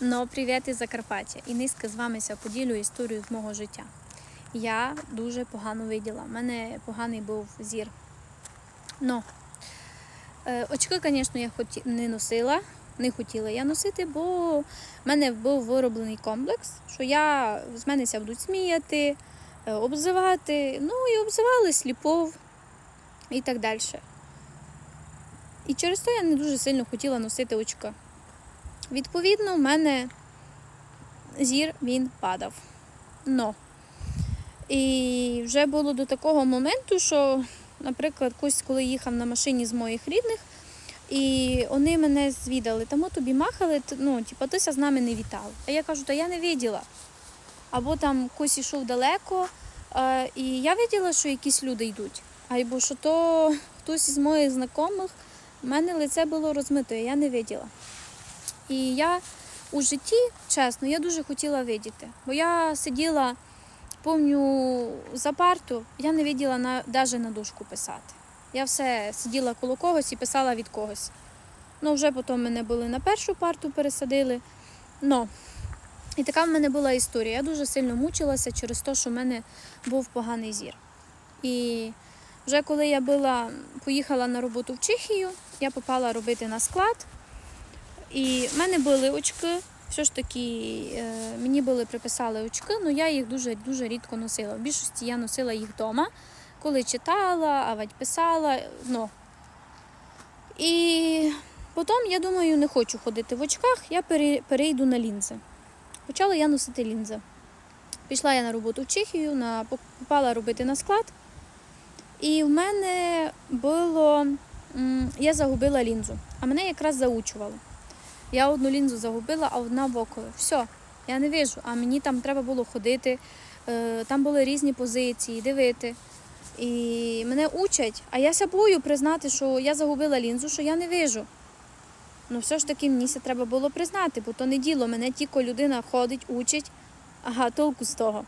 Ну, привіт із Закарпаття. І низько з вами поділю історію з мого життя. Я дуже погано виділа. У мене поганий був зір. Ну, е, очки, звісно, я не носила, не хотіла я носити, бо в мене був вироблений комплекс, що я з мене будуть сміяти, е, обзивати. Ну і обзивали сліпов і так далі. І через те я не дуже сильно хотіла носити очки. Відповідно, в мене зір він падав. Но. І вже було до такого моменту, що, наприклад, коли їхав на машині з моїх рідних, і вони мене звідали, там тобі махали, ну, типу, тися з нами не вітав. А я кажу, та я не виділа. Або там Кось йшов далеко, е, і я виділа, що якісь люди йдуть. Або що то хтось із моїх знайомих, в мене лице було розмите, я не виділа. І я у житті, чесно, я дуже хотіла видіти. Бо я сиділа, помню, за парту, я не виділа на, навіть на дошку писати. Я все сиділа коло когось і писала від когось. Ну, вже потім мене були на першу парту пересадили. Ну, і така в мене була історія. Я дуже сильно мучилася через те, що в мене був поганий зір. І вже коли я була, поїхала на роботу в Чехію, я попала робити на склад. І в мене були очки. Все ж таки, е, мені були приписали очки, але я їх дуже дуже рідко носила. В більшості я носила їх вдома, коли читала, авать писала. Ну. І потім я думаю, не хочу ходити в очках, я перейду на лінзи. Почала я носити лінзи. Пішла я на роботу в Чехію, на, попала робити на склад. І в мене було. Я загубила лінзу, а мене якраз заучували. Я одну лінзу загубила, а одна в око. Все, я не вижу. А мені там треба було ходити, е, там були різні позиції, дивити. І мене учать, а я бою признати, що я загубила лінзу, що я не вижу. Ну, все ж таки, мені це треба було признати, бо то не діло. Мене тільки людина ходить, учить, ага, толку з того.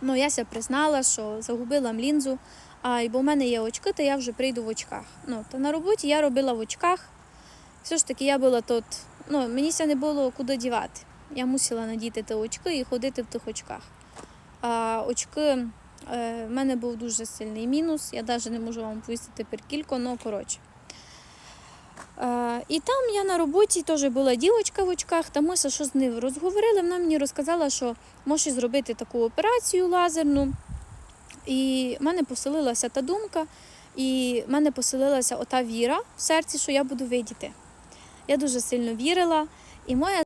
Ну, я ся признала, що загубила лінзу, а і бо в мене є очки, то я вже прийду в очках. Ну, та на роботі я робила в очках. Все ж таки, я була тут, ну, мені ся не було куди дівати. Я мусила надіти ті очки і ходити в тих очках. А очки, е, в мене був дуже сильний мінус. Я навіть не можу вам повісти тепер кілько, але коротше. Е, і там я на роботі теж була дівчинка в очках, та ми що з нею розговорили. Вона мені розказала, що може зробити таку операцію лазерну. І в мене поселилася та думка, і в мене поселилася ота віра в серці, що я буду видіти. Я дуже сильно вірила, і моя